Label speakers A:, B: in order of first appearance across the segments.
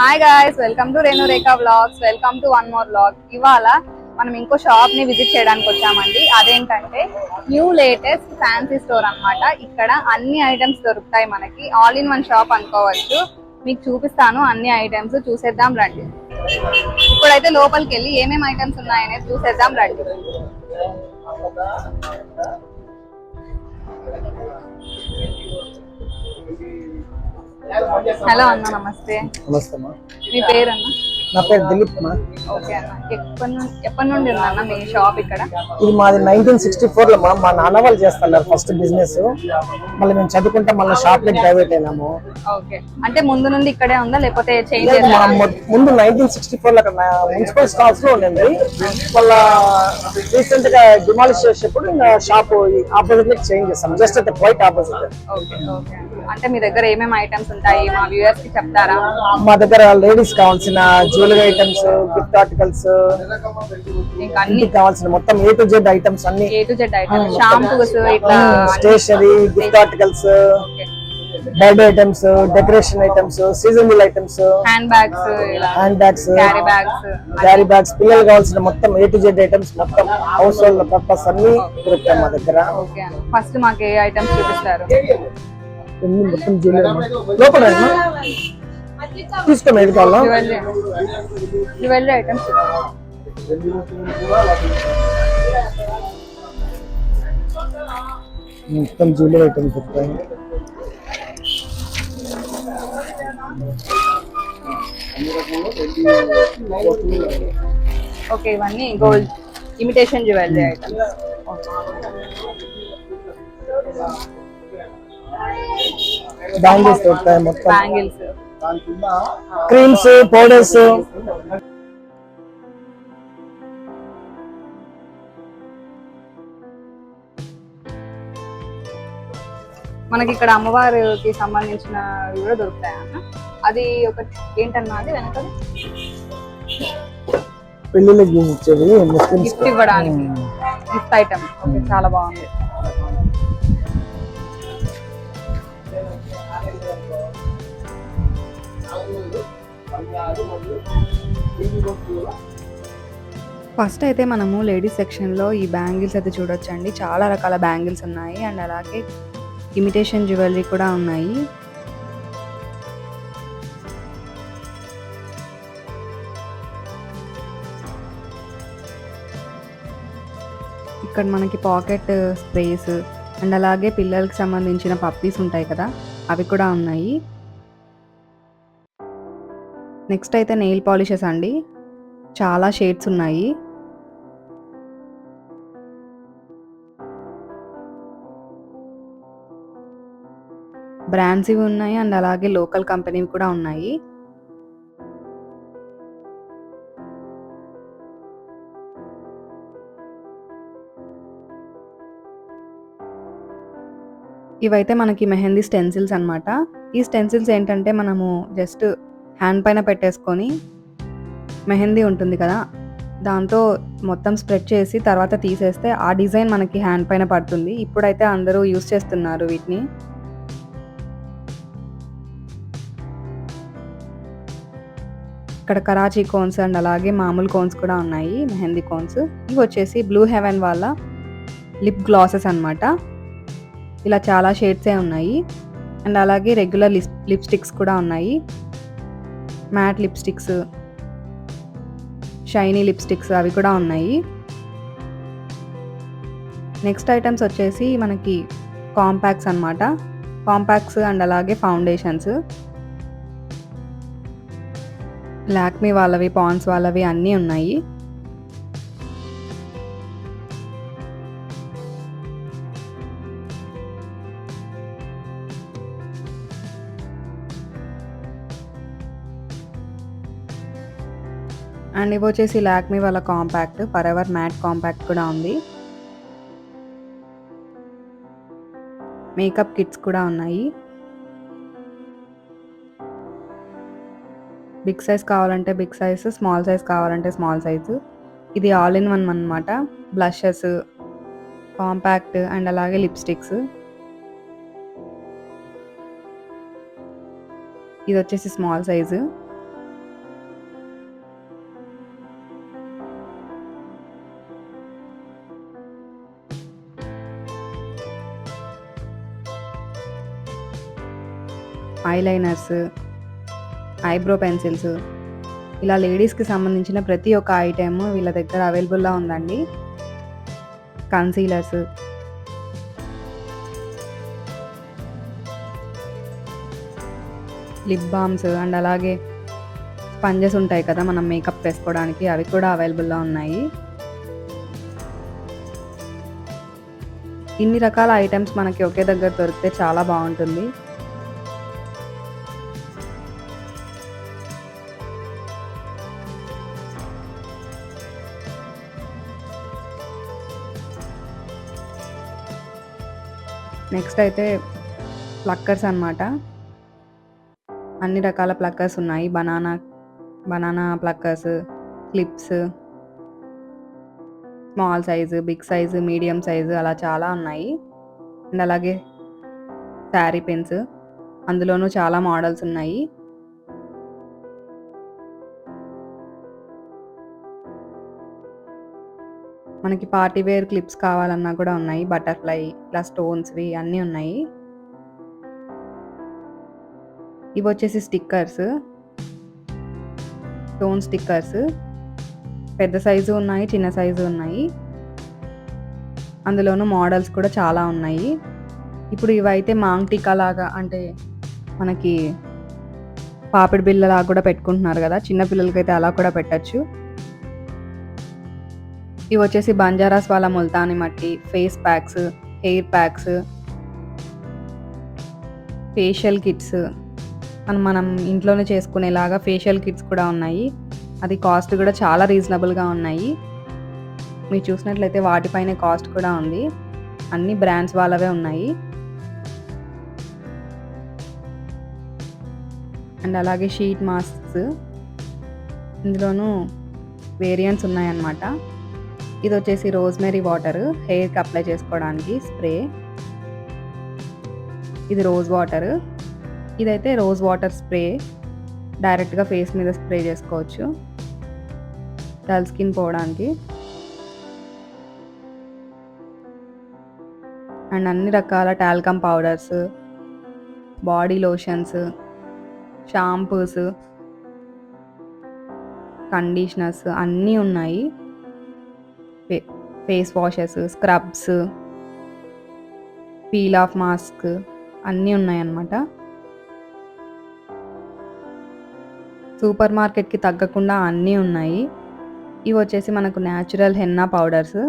A: Hi guys welcome to Renu Rekha blogs welcome to one more blog ఇవాళ మనం ఇంకో షాప్ని విజిట్ చేయడానికి వచ్చామండి. అదేంటంటే న్యూ లేటెస్ట్ ఫ్యాన్సీ స్టోర్ అన్నమాట. ఇక్కడ అన్ని ఐటమ్స్ దొరుకుతాయి మనకి. ఆల్ ఇన్ వన్ షాప్ అనుకోవచ్చు. మీకు చూపిస్తాను అన్ని ఐటమ్స్ చూసేద్దాం రండి. ఇప్పుడైతే లోపలికి వెళ్ళి ఏమేమి ఐటమ్స్ ఉన్నాయనేది చూసేద్దాం రండి. హలో అన్న నమస్తే.
B: నమస్తే
A: మీ పేరు అన్న
B: నా పేరు దిలీప్ అమ్మా
A: ఓకే. అన్న ఎప్పటి నుండి ఉందన్న మీ షాప్ ఇక్కడ?
B: ఇది మాది నైన్టీన్ సిక్స్టీ ఫోర్లో మా మా నాన్న వాళ్ళు చేస్తున్నారు ఫస్ట్ బిజినెస్ మళ్ళీ మేము చదువుకుంటే మళ్ళీ షాప్లో ప్రైవేట్ అయినాము.
A: ఓకే. అంటే ముందు నుండి ఇక్కడే ఉందా? లేకపోతే చేంజ్
B: మా
A: చేశారా?
B: మొ- ముందు నైన్టీన్ సిక్స్టీ ఫోర్లో అక్కడ మున్సిపల్ స్టాఫ్స్లో ఉండింది. వాళ్ళ రీసెంట్గా డిమాలిష్ చేసేప్పుడు ఇంకా షాప్ ఆపోజిట్లో చేంజ్ చేస్తాం just at quite opposite
A: okay okay. అంటే మీ దగ్గర ఏమేమి ఐటమ్స్ ఉంటాయి? మా వ్యూయర్స్కి చెప్తారా?
B: మా దగ్గర లేడీస్ కావాల్సిన జ్యువెలరీ ఐటమ్స్ గిఫ్ట్ ఆర్టికల్స్
A: ఇంకా అన్ని.
B: కావాల్సిన మొత్తం ఏ టు జెడ్ ఐటమ్స్ అన్ని.
A: A to Z items shampoos ఇట్లా
B: stationery gift articles birthday items decoration items seasonal items
A: hand bags
B: hand bags
A: carry bags
B: carry bags పిల్లలు కావాల్సిన మొత్తం ఏ టు జెడ్ ఐటమ్స్ మొత్తం హౌస్ హోల్డ్ పర్పస్ అన్ని దొరుకుతాయి మా దగ్గర.
A: ఫస్ట్ మాకు ఏ ఐటమ్స్ చూపిస్తారు?
B: మొత్తం జ్యువెలరీ లోపల రండి అమ్మా. తీసుకోండి ఏది కావాలా
A: జ్యువెలరీ జ్యువెలరీ ఐటమ్స్
B: మొత్తం జ్యువెలరీ ఐటమ్స్ దొరుకుతాయి
A: ఓకే ఇవన్నీ gold imitation jewellery items
B: bangles దొరుకుతాయి మొత్తం
A: బ్యాంగిల్స్
B: క్రీమ్స్ పౌడర్స్.
A: మనకి ఇక్కడ అమ్మవారికి సంబంధించిన కూడా దొరుకుతాయి అన్న? అది ఒక ఏంటన్నా అది వెనక
B: ముస్లిమ్స్
A: గిఫ్ట్ ఇవ్వడానికి. Gift item. ఓకే చాలా బాగుంది. ఫస్ట్ అయితే మనము లేడీస్ సెక్షన్లో ఈ బ్యాంగిల్స్ అయితే చూడొచ్చండి. చాలా రకాల బ్యాంగిల్స్ ఉన్నాయి. అండ్ అలాగే ఇమిటేషన్ జ్యువెలరీ కూడా ఉన్నాయి. ఇక్కడ మనకి పాకెట్ స్ప్రేస్ అండ్ అలాగే పిల్లలకి సంబంధించిన పప్పీస్ ఉంటాయి కదా అవి కూడా ఉన్నాయి. నెక్స్ట్ అయితే నెయిల్ పాలిషెస్ అండి. చాలా షేడ్స్ ఉన్నాయి. బ్రాండ్స్ ఇవి ఉన్నాయి అండ్ అలాగే లోకల్ కంపెనీవి కూడా ఉన్నాయి. ఇవైతే మనకి మెహందీ స్టెన్సిల్స్ అన్నమాట. ఈ స్టెన్సిల్స్ ఏంటంటే మనము జస్ట్ హ్యాండ్ పైన పెట్టేసుకొని మెహందీ ఉంటుంది కదా దాంతో మొత్తం స్ప్రెడ్ చేసి తర్వాత తీసేస్తే ఆ డిజైన్ మనకి హ్యాండ్ పైన పడుతుంది. ఇప్పుడైతే అందరూ యూస్ చేస్తున్నారు వీటిని. ఇక్కడ కరాచీ కోన్స్ అండ్ అలాగే మామూలు కోన్స్ కూడా ఉన్నాయి మెహందీ కోన్స్. ఇవి వచ్చేసి బ్లూ హెవెన్ వాళ్ళ లిప్ గ్లాసెస్ అన్నమాట. ఇలా చాలా షేడ్సే ఉన్నాయి. అండ్ అలాగే రెగ్యులర్ లిప్ లిప్స్టిక్స్ కూడా ఉన్నాయి. మ్యాట్ లిప్స్టిక్స్ షైనీ లిప్స్టిక్స్ అవి కూడా ఉన్నాయి. నెక్స్ట్ ఐటమ్స్ వచ్చేసి మనకి కాంపాక్ట్స్ అనమాట కాంపాక్ట్స్ అండ్ అలాగే ఫౌండేషన్స్. లాక్మీ వాళ్ళవి పాన్స్ వాళ్ళవి అన్నీ ఉన్నాయి. అండ్ ఇవి వచ్చేసి లాక్మీ వాళ్ళ compact for ever matte compact కూడా ఉంది. మేకప్ కిట్స్ కూడా ఉన్నాయి. బిగ్ సైజ్ కావాలంటే బిగ్ సైజ్ స్మాల్ సైజ్ కావాలంటే స్మాల్ సైజు. ఇది ఆల్ ఇన్ వన్ అనమాట బ్లషెస్ కాంపాక్ట్ అండ్ అలాగే లిప్స్టిక్స్. ఇది వచ్చేసి small size. Eyeliners eyebrow pencils ఇలా లేడీస్కి సంబంధించిన ప్రతి ఒక్క ఐటెం వీళ్ళ దగ్గర అవైలబుల్లో ఉందండి. కన్సీలర్స్. లిప్ బామ్స్ అండ్ అలాగే స్పంజెస్ ఉంటాయి కదా మనం మేకప్ వేసుకోవడానికి అవి కూడా అవైలబుల్లో ఉన్నాయి. ఇన్ని రకాల ఐటమ్స్ మనకి ఒకే దగ్గర దొరికితే చాలా బాగుంటుంది. నెక్స్ట్ అయితే ప్లక్కర్స్ అన్నమాట. అన్ని రకాల ప్లక్కర్స్ ఉన్నాయి. Banana banana pluckers clips small size big size medium size అలా చాలా ఉన్నాయి. అండ్ అలాగే శారీ పెన్స్. అందులోనూ చాలా మోడల్స్ ఉన్నాయి. మనకి పార్టీ వేర్ క్లిప్స్ కావాలన్నా కూడా ఉన్నాయి. బటర్ఫ్లై ఇలా స్టోన్స్వి అన్నీ ఉన్నాయి. ఇవి వచ్చేసి స్టిక్కర్స్. Stone stickers. పెద్ద సైజు ఉన్నాయి చిన్న సైజు ఉన్నాయి. అందులోనూ మోడల్స్ కూడా చాలా ఉన్నాయి. ఇప్పుడు ఇవైతే మాంగ్ టీకా లాగా అంటే మనకి పాపిడి బిళ్ళలాగా కూడా పెట్టుకుంటున్నారు కదా. చిన్నపిల్లలకైతే అలా కూడా పెట్టచ్చు. ఇవి వచ్చేసి బంజారాస్ వాళ్ళ multani mitti face packs hair packs facial kits. అని మనం ఇంట్లోనే చేసుకునేలాగా ఫేషియల్ కిట్స్ కూడా ఉన్నాయి. అది కాస్ట్ కూడా చాలా రీజనబుల్గా ఉన్నాయి. మీరు చూసినట్లయితే వాటిపైనే కాస్ట్ కూడా ఉంది. అన్ని బ్రాండ్స్ వాళ్ళవే ఉన్నాయి. అండ్ అలాగే షీట్ మాస్క్స్. ఇందులోనూ వేరియంట్స్ ఉన్నాయన్నమాట. ఇది వచ్చేసి రోజ్మెరీ వాటర్ హెయిర్కి అప్లై చేసుకోవడానికి స్ప్రే. ఇది రోజ్ వాటర్. ఇదైతే రోజ్ వాటర్ స్ప్రే. డైరెక్ట్గా ఫేస్ మీద స్ప్రే చేసుకోవచ్చు. డల్ స్కిన్ పోవడానికి. అండ్ అన్ని రకాల talcum powders body lotions shampoos conditioners అన్నీ ఉన్నాయి. Face washes scrubs peel off mask అన్నీ ఉన్నాయన్నమాట. సూపర్ మార్కెట్కి తగ్గకుండా అన్నీ ఉన్నాయి. ఇవి వచ్చేసి మనకు natural henna powders.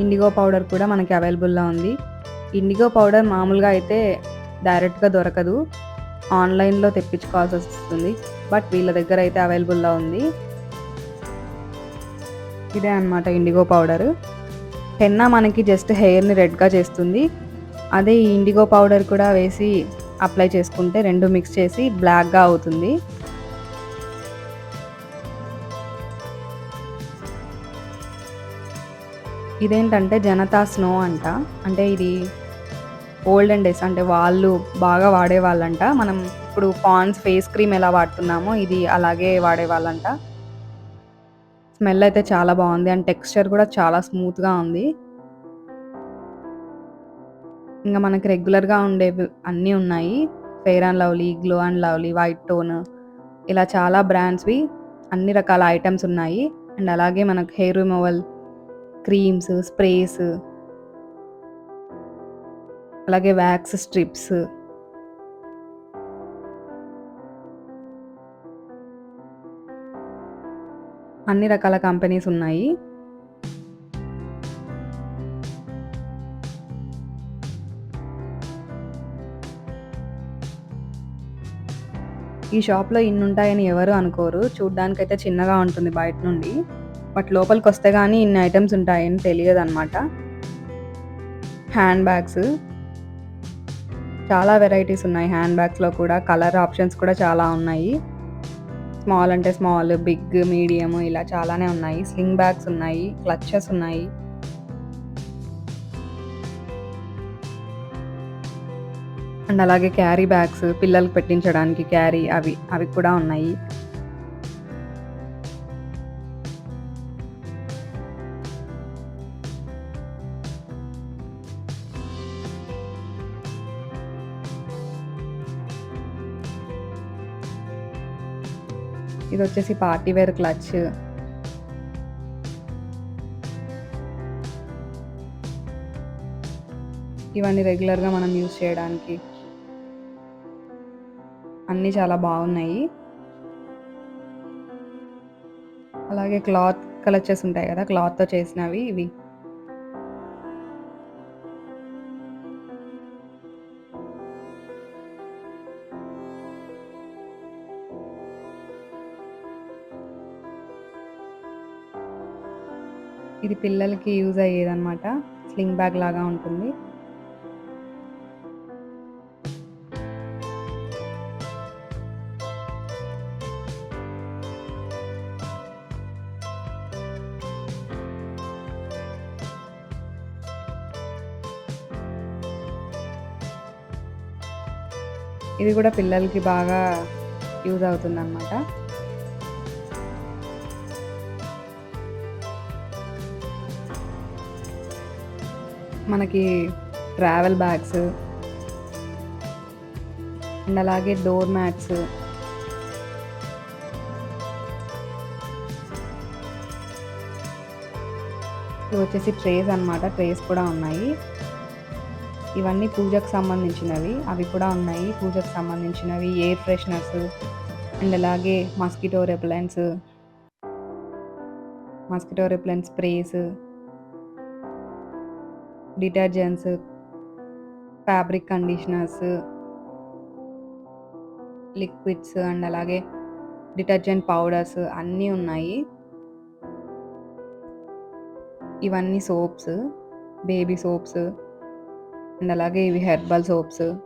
A: Indigo powder కూడా మనకి అవైలబుల్లో ఉంది. ఇండిగో పౌడర్ మామూలుగా అయితే డైరెక్ట్గా దొరకదు. ఆన్లైన్లో తెప్పించుకోవాల్సి వస్తుంది. బట్ వీళ్ళ దగ్గర అయితే అవైలబుల్లో ఉంది. ఇదే అన్నమాట ఇండిగో పౌడర్. హెన్నా మనకి జస్ట్ హెయిర్ని రెడ్గా చేస్తుంది. అదే ఈ ఇండిగో పౌడర్ కూడా వేసి అప్లై చేసుకుంటే రెండు మిక్స్ చేసి బ్లాక్గా అవుతుంది. ఇదేంటంటే జనతా స్నో అంట. అంటే ఇది ఓల్డెన్ డేస్ అంటే వాళ్ళు బాగా వాడేవాళ్ళంట. మనం ఇప్పుడు పాన్స్ ఫేస్ క్రీమ్ ఎలా వాడుతున్నామో ఇది అలాగే వాడేవాళ్ళంట. స్మెల్ అయితే చాలా బాగుంది అండ్ టెక్స్చర్ కూడా చాలా స్మూత్గా ఉంది. ఇంకా మనకి రెగ్యులర్గా ఉండేవి అన్నీ ఉన్నాయి. Fair and Lovely Glow and Lovely white tone ఇలా చాలా బ్రాండ్స్వి అన్ని రకాల ఐటమ్స్ ఉన్నాయి. అండ్ అలాగే మనకు హెయిర్ రిమూవల్ క్రీమ్స్ స్ప్రేస్ అలాగే వ్యాక్స్ స్ట్రిప్స్. అన్ని రకాల కంపెనీస్ ఉన్నాయి. ఈ షాప్లో ఇన్ని ఉంటాయని ఎవరు అనుకోరు. చూడ్డానికైతే చిన్నగా ఉంటుంది బయట నుండి. బట్ లోపలికి వస్తే కానీ ఇన్ని ఐటమ్స్ ఉంటాయని తెలియదు అనమాట హ్యాండ్ బ్యాగ్స్. చాలా వెరైటీస్ ఉన్నాయి. హ్యాండ్ బ్యాగ్స్లో కూడా కలర్ ఆప్షన్స్ కూడా చాలా ఉన్నాయి. స్మాల్ అంటే స్మాల్ బిగ్ మీడియం ఇలా చాలానే ఉన్నాయి. స్లింగ్ బ్యాగ్స్ ఉన్నాయి క్లచ్చెస్ ఉన్నాయి. అండ్ అలాగే క్యారీ బ్యాగ్స్ పిల్లలకు పెట్టించడానికి క్యారీ అవి అవి కూడా ఉన్నాయి. ఇది వచ్చేసి పార్టీ వేర్ క్లచ్. ఇవన్నీ రెగ్యులర్గా మనం యూస్ చేయడానికి. అన్నీ చాలా బాగున్నాయి. అలాగే క్లాత్ కలెక్చర్స్ ఉంటాయి కదా క్లాత్తో చేసినవి ఇవి. ఇది పిల్లలకి యూజ్ అయ్యేదన్నమాట. స్లింగ్ బ్యాగ్ లాగా ఉంటుంది. ఇది కూడా పిల్లలకి బాగా యూజ్ అవుతుంది అన్నమాట మనకి ట్రావెల్ బ్యాగ్స్ అండ్ అలాగే డోర్ మ్యాట్స్ ఇవి వచ్చేసి ట్రేస్ అన్నమాట. ట్రేస్ కూడా ఉన్నాయి. ఇవన్నీ పూజకు సంబంధించినవి. అవి కూడా ఉన్నాయి. పూజకు సంబంధించినవి. ఎయిర్ ఫ్రెషనర్స్ అండ్ అలాగే mosquito repellents mosquito repellent sprays detergents fabric conditioners liquids and అలాగే డిటర్జెంట్ పౌడర్స్ అన్నీ ఉన్నాయి. ఇవన్నీ సోప్స్ బేబీ సోప్స్ అండ్ అలాగే ఇవి హెర్బల్ సోప్స్.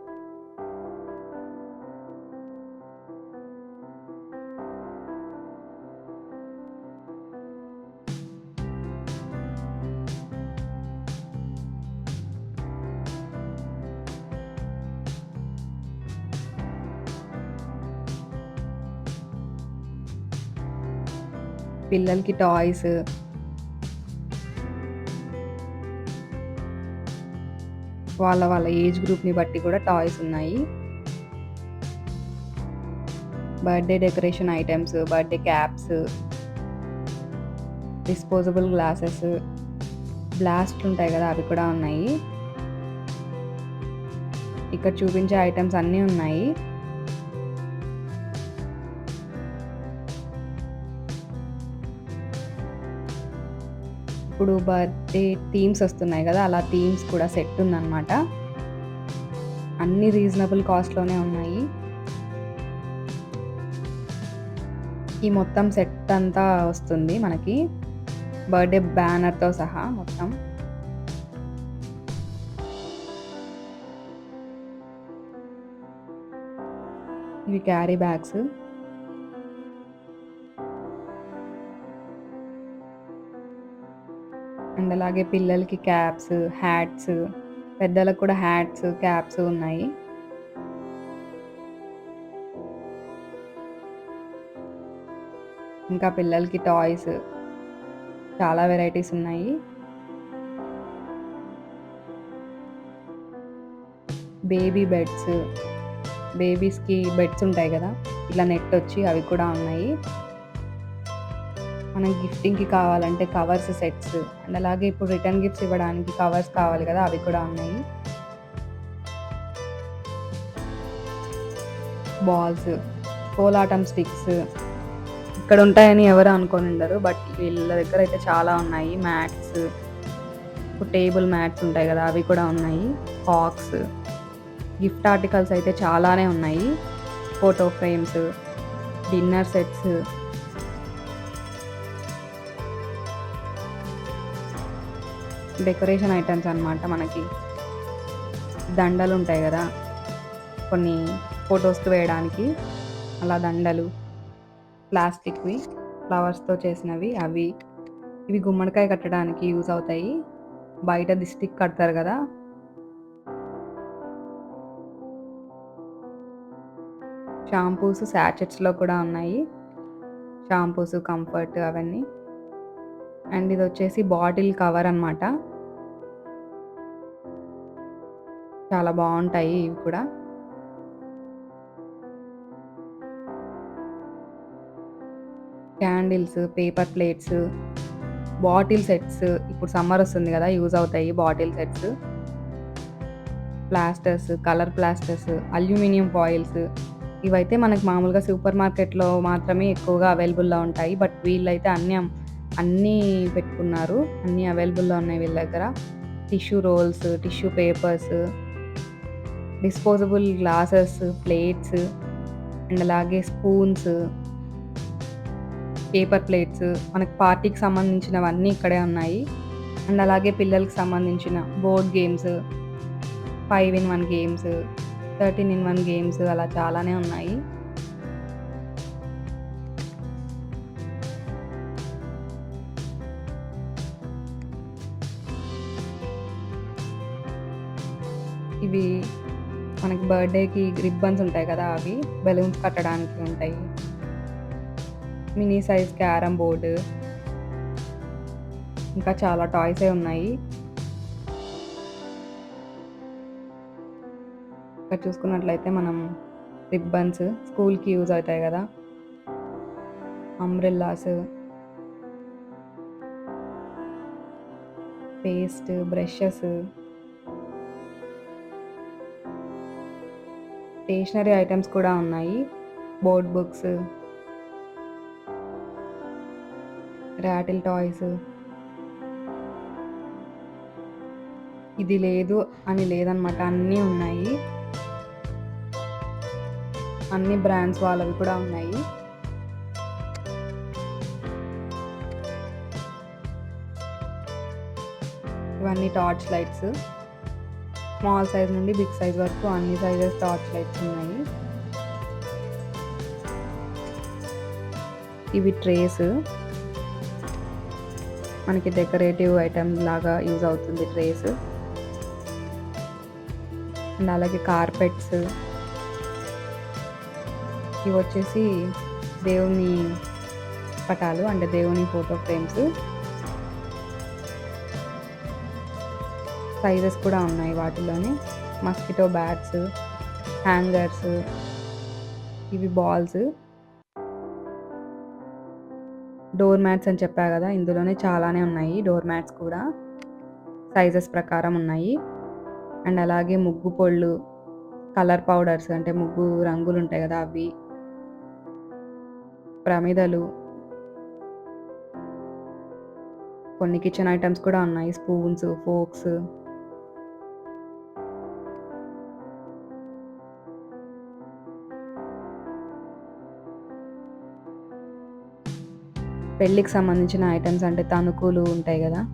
A: పిల్లలకి టాయ్స్. వాళ్ళ వాళ్ళ ఏజ్ గ్రూప్ని బట్టి కూడా టాయ్స్ ఉన్నాయి. Birthday decoration items birthday caps disposable glasses blast ఉంటాయి కదా అవి కూడా ఉన్నాయి. ఇక్కడ చూపించే ఐటమ్స్ అన్నీ ఉన్నాయి. ఇప్పుడు బర్త్డే థీమ్స్ వస్తున్నాయి కదా అలా థీమ్స్ కూడా సెట్ ఉందన్నమాట. అన్ని రీజనబుల్ కాస్ట్లోనే ఉన్నాయి. ఈ మొత్తం సెట్ అంతా వస్తుంది మనకి. బర్త్డే బ్యానర్తో సహా మొత్తం. ఇవి క్యారీ బ్యాగ్స్. అండ్ అలాగే పిల్లలకి క్యాప్స్ హ్యాట్స్ పెద్దలకు కూడా హ్యాట్స్ క్యాప్స్ ఉన్నాయి. ఇంకా పిల్లలకి టాయ్స్ చాలా వెరైటీస్ ఉన్నాయి. బేబీ బెడ్స్ బేబీస్కి బెడ్స్ ఉంటాయి కదా ఇట్లా నెట్ వచ్చి అవి కూడా ఉన్నాయి. మనం గిఫ్టింగ్కి కావాలంటే కవర్స్ సెట్స్ అండ్ అలాగే ఇప్పుడు రిటర్న్ గిఫ్ట్స్ ఇవ్వడానికి కవర్స్ కావాలి కదా అవి కూడా ఉన్నాయి. బాల్స్ కోలాటం స్టిక్స్ ఇక్కడ ఉంటాయని ఎవరు అనుకొని ఉండరు బట్ వీళ్ళ దగ్గర అయితే చాలా ఉన్నాయి. మ్యాట్స్ టేబుల్ మ్యాట్స్ ఉంటాయి కదా అవి కూడా ఉన్నాయి. హాక్స్ గిఫ్ట్ ఆర్టికల్స్ అయితే చాలానే ఉన్నాయి. Photo frames dinner sets decoration items అన్నమాట మనకి. దండలు ఉంటాయి కదా. కొన్ని ఫొటోస్కి వేయడానికి. అలా దండలు ప్లాస్టిక్వి ఫ్లవర్స్తో చేసినవి అవి. ఇవి గుమ్మడికాయ కట్టడానికి యూజ్ అవుతాయి. బయట దిష్టికి కడతారు కదా. షాంపూస్ శాచెట్స్లో కూడా ఉన్నాయి. షాంపూస్ కంఫర్ట్ అవన్నీ. అండ్ ఇది వచ్చేసి బాటిల్ కవర్ అన్నమాట. చాలా బాగుంటాయి ఇవి కూడా. Candles paper plates bottle sets. ఇప్పుడు సమ్మర్ వస్తుంది కదా యూజ్ అవుతాయి bottle sets. Plasters colour plasters aluminium foils. ఇవైతే మనకు మామూలుగా సూపర్ మార్కెట్లో మాత్రమే ఎక్కువగా అవైలబుల్లో ఉంటాయి. బట్ వీళ్ళైతే అన్నీ అన్నీ పెట్టుకున్నారు. అన్నీ అవైలబుల్లో ఉన్నాయి వీళ్ళ దగ్గర. Tissue rolls tissue papers. Disposable glasses plates and అలాగే స్పూన్స్ పేపర్ ప్లేట్స్ మనకు పార్టీకి సంబంధించినవన్నీ ఇక్కడే ఉన్నాయి. అండ్ అలాగే పిల్లలకి సంబంధించిన board games five in one games thirteen in one games అలా చాలానే ఉన్నాయి. ఇవి మనకి బర్త్డేకి రిబ్బన్స్ ఉంటాయి కదా అవి బెలూన్స్ కట్టడానికి ఉంటాయి. Mini size carrom board. ఇంకా చాలా టాయ్సే ఉన్నాయి. ఇక్కడ చూసుకున్నట్లయితే మనం రిబ్బన్స్ స్కూల్కి యూజ్ అవుతాయి కదా. Umbrellas. Paste brushes. Stationery items కూడా ఉన్నాయి. Board books rattle toys. ఇది లేదు అని లేదనమాట అన్నీ ఉన్నాయి. అన్ని బ్రాండ్స్ వాళ్ళవి కూడా ఉన్నాయి. ఇవన్నీ టార్చ్ లైట్స్. స్మాల్ సైజ్ నుండి బిగ్ సైజ్ వరకు అన్ని సైజెస్ టార్చ్ లైట్స్ ఉన్నాయి. ఇవి ట్రేస్. మనకి డెకరేటివ్ ఐటమ్ లాగా యూజ్ అవుతుంది ట్రేస్. అండ్ అలాగే కార్పెట్స్. ఇవి వచ్చేసి దేవుని పటాలు అంటే దేవుని ఫోటో ఫ్రేమ్స్. సైజెస్ కూడా ఉన్నాయి వాటిలోనే. మస్కిటో బ్యాట్స్ హ్యాంగర్స్ ఇవి బాల్స్. డోర్ మ్యాట్స్ అని చెప్పా కదా ఇందులోనే చాలానే ఉన్నాయి డోర్ మ్యాట్స్ కూడా. సైజెస్ ప్రకారం ఉన్నాయి. అండ్ అలాగే ముగ్గు పొళ్ళు కలర్ పౌడర్స్ అంటే ముగ్గు రంగులు ఉంటాయి కదా అవి. ప్రమిదలు. కొన్ని కిచెన్ ఐటమ్స్ కూడా ఉన్నాయి స్పూన్స్ ఫోక్స్. పెళ్ళికి సంబంధించిన ఐటమ్స్ అంటే తణుకులు ఉంటాయి కదా?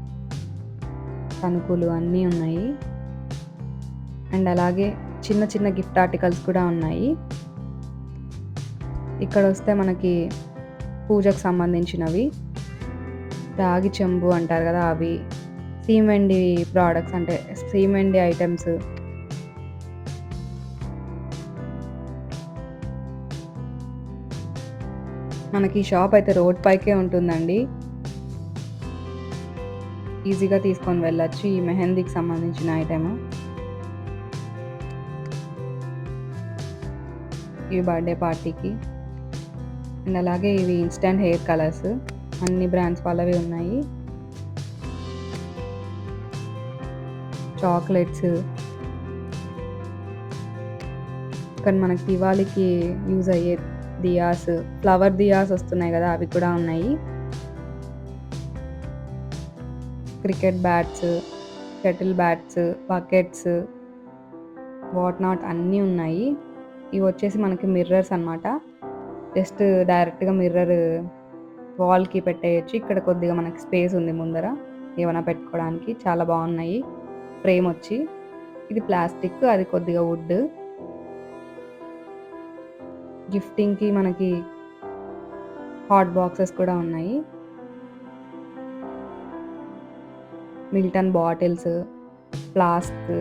A: తణుకులు అన్నీ ఉన్నాయి. అండ్ అలాగే చిన్న చిన్న గిఫ్ట్ ఆర్టికల్స్ కూడా ఉన్నాయి. ఇక్కడ వస్తే మనకి పూజకు సంబంధించినవి. రాగి చెంబు అంటారు కదా అవి. సీమెండి ప్రోడక్ట్స్ అంటే సీమెండి ఐటమ్స్ మనకి ఈ షాప్ అయితే రోడ్ పైకే ఉంటుందండి. ఈజీగా తీసుకొని వెళ్ళచ్చు ఈ మెహందీకి సంబంధించిన ఐటమ్ ఈ బర్త్డే పార్టీకి. అండ్ అలాగే ఇవి ఇన్స్టెంట్ హెయిర్ కలర్స్ అన్ని బ్రాండ్స్ వాళ్ళవి ఉన్నాయి. చాక్లెట్స్ ఇక్కడ మనకి దివాళీకి యూజ్ అయ్యే దియాస్ ఫ్లవర్ దియాస్ వస్తున్నాయి కదా అవి కూడా ఉన్నాయి. Cricket bats shuttle bats buckets what not అన్నీ ఉన్నాయి. ఇవి వచ్చేసి మనకి మిర్రర్స్ అన్నమాట. జస్ట్ డైరెక్ట్గా మిర్రర్ వాల్కి పెట్టేయచ్చు. ఇక్కడ కొద్దిగా మనకి స్పేస్ ఉంది ముందర. ఏమైనా పెట్టుకోవడానికి చాలా బాగున్నాయి. ఫ్రేమ్ వచ్చి. ఇది ప్లాస్టిక్ అది కొద్దిగా వుడ్. గిఫ్టింగ్కి మనకి హాట్ బాక్సెస్ కూడా ఉన్నాయి. Milton bottles flask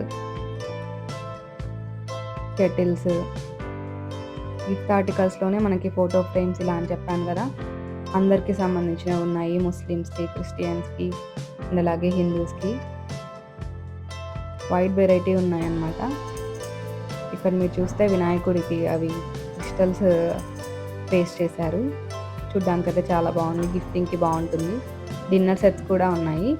A: kettles. Gift ఆర్టికల్స్లోనే మనకి ఫోటో ఫ్రేమ్స్ ఇలా అని చెప్పాను కదా. అందరికీ సంబంధించినవి ఉన్నాయి. ముస్లిమ్స్కి క్రిస్టియన్స్కి అండ్ అలాగే హిందూస్కి. వైడ్ వెరైటీ ఉన్నాయన్నమాట. ఇక్కడ మీరు చూస్తే వినాయకుడికి అవి క్రిస్టల్స్ పేస్ట్ uh, చేశారు. చూడ్డానికి అయితే చాలా బాగుంది. గిఫ్టింగ్కి బాగుంటుంది. డిన్నర్ సెట్స్ కూడా ఉన్నాయి.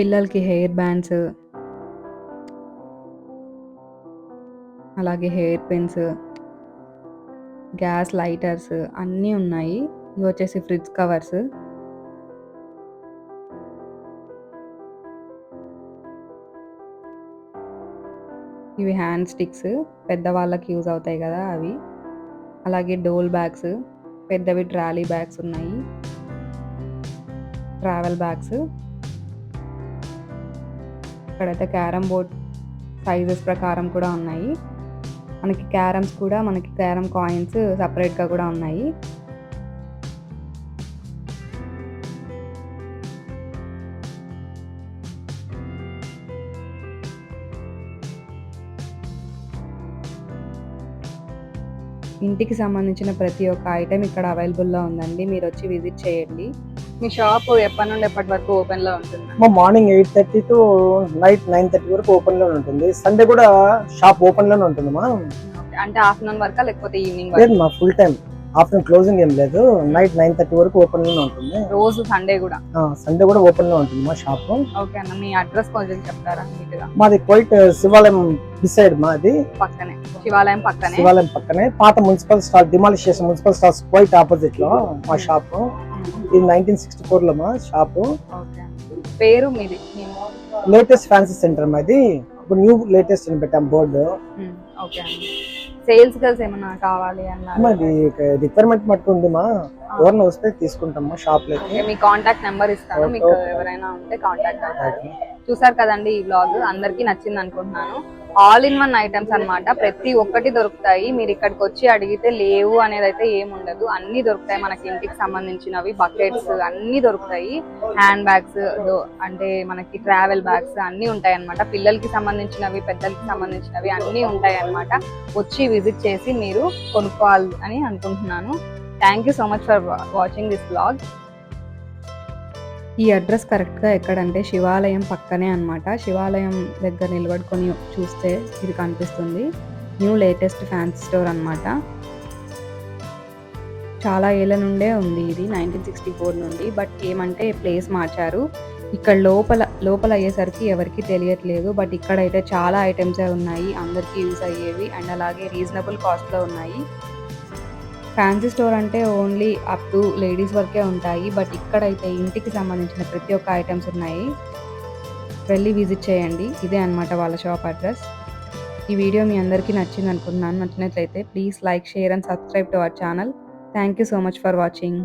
A: పిల్లలకి హెయిర్ బ్యాండ్స్ అలాగే హెయిర్ పిన్స్ గ్యాస్ లైటర్స్ అన్నీ ఉన్నాయి. ఇవి వచ్చేసి ఫ్రిడ్జ్ కవర్స్. ఇవి హ్యాండ్ స్టిక్స్ పెద్దవాళ్ళకి యూజ్ అవుతాయి కదా అవి. అలాగే డోల్ బ్యాగ్స్ పెద్దవి ట్రాలీ బ్యాగ్స్ ఉన్నాయి. Travel bags. ఇక్కడైతే క్యారమ్ బోర్డ్ సైజెస్ ప్రకారం కూడా ఉన్నాయి. మనకి క్యారమ్స్ కూడా మనకి క్యారమ్ కాయిన్స్ సపరేట్గా కూడా ఉన్నాయి. ఇంటికి సంబంధించిన ప్రతి ఒక్క ఐటెం ఇక్కడ అవైలబుల్లో ఉందండి. మీరు వచ్చి విజిట్ చేయండి. మీ షాప్ ఎప్పటి నుండి ఎప్పటి వరకు ఓపెన్లో ఉంటుంది?
B: మా morning eight thirty to night nine thirty వరకు ఓపెన్లోనే ఉంటుంది. సండే కూడా షాప్ ఓపెన్లోనే ఉంటుంది మా.
A: అంటే ఆఫ్టర్నూన్ వరకా లేకపోతే ఈవినింగ్
B: లేదు మా ఫుల్ టైం ఆఫ్టర్నూన్ క్లోజింగ్ ఏం లేదు. నైట్ నైన్ థర్టీ వరకు ఓపెన్లోనే ఉంటుంది.
A: రోజు సండే కూడా?
B: సండే కూడా ఓపెన్లో ఉంటుంది మా షాప్.
A: ఓకే అన్న మీ అడ్రస్ కొంచెం చెప్తారా నీట్గా?
B: మాది క్వైట్ శివాలయం డిసైడ్ మాది.
A: పక్కనే శివాలయం పక్కనే?
B: శివాలయం పక్కనే. పాత మున్సిపల్ స్టాల్ డిమాలిష్ చేసిన మున్సిపల్ స్టాల్స్ క్వైట్ ఆపోజిట్లో మా షాప్ ఇది నైన్టీన్ సిక్స్టీ ఫోర్లో మా షాప్.
A: ఓకే. పేరు మీది
B: లేటెస్ట్ ఫ్యాన్సీ సెంటర్ మాది. ఇప్పుడు న్యూ లేటెస్ట్ అని పెట్టాం బోర్డు.
A: ఓకే సేల్స్ గర్ల్స్ ఏమన్నా కావాలి అన్నారు?
B: రిక్వైర్మెంట్ మట్టు ఉంది మా. ఎవరిని వస్తే తీసుకుంటాం మా షాప్లోకి
A: ఓకే మీ కాంటాక్ట్ నెంబర్ ఇస్తాను. మీకు ఎవరైనా ఉంటే కాంటాక్ట్ అవుతారు. చూసారు కదండి ఈ వ్లాగ్ అందరికీ నచ్చింది అనుకుంటున్నాను. ఆల్ ఇన్ వన్ ఐటమ్స్ అన్నమాట. ప్రతి ఒక్కటి దొరుకుతాయి. మీరు ఇక్కడికి వచ్చి అడిగితే లేవు అనేది అయితే ఏమి ఉండదు అన్ని దొరుకుతాయి మనకి ఇంటికి సంబంధించినవి. బకెట్స్ అన్ని దొరుకుతాయి. హ్యాండ్ బ్యాగ్స్ అంటే మనకి ట్రావెల్ బ్యాగ్స్ అన్ని ఉంటాయి అన్నమాట. పిల్లలకి సంబంధించినవి పెద్దలకి సంబంధించినవి అన్ని ఉంటాయి అన్నమాట. వచ్చి విజిట్ చేసి మీరు కొనుక్కోవాలి అని అనుకుంటున్నాను. Thank you so much for watching this blog ఈ అడ్రస్ కరెక్ట్గా ఎక్కడంటే శివాలయం పక్కనే అన్నమాట. శివాలయం దగ్గర నిలబడుకొని చూస్తే ఇది కనిపిస్తుంది. న్యూ లేటెస్ట్ ఫ్యాన్సీ స్టోర్ అన్నమాట. చాలా ఏళ్ళ నుండే ఉంది ఇది నైన్టీన్ సిక్స్టీ ఫోర్ నుండి. బట్ ఏమంటే ప్లేస్ మార్చారు. ఇక్కడ లోపల లోపల అయ్యేసరికి ఎవరికి తెలియట్లేదు. బట్ ఇక్కడైతే చాలా ఐటమ్సే ఉన్నాయి. అందరికీ యూజ్ అయ్యేవి. అండ్ అలాగే రీజనబుల్ కాస్ట్లో ఉన్నాయి. ఫ్యాన్సీ స్టోర్ అంటే ఓన్లీ అప్ టు లేడీస్ వరకే ఉంటాయి. బట్ ఇక్కడైతే ఇంటికి సంబంధించిన ప్రతి ఒక్క ఐటమ్స్ ఉన్నాయి. వెళ్ళి విజిట్ చేయండి. ఇదే అన్నమాట వాళ్ళ షాప్ అడ్రస్ ఈ వీడియో మీ అందరికీ నచ్చింది అనుకుంటున్నాను నచ్చినట్లయితే please like share and subscribe to our channel thank you so much for watching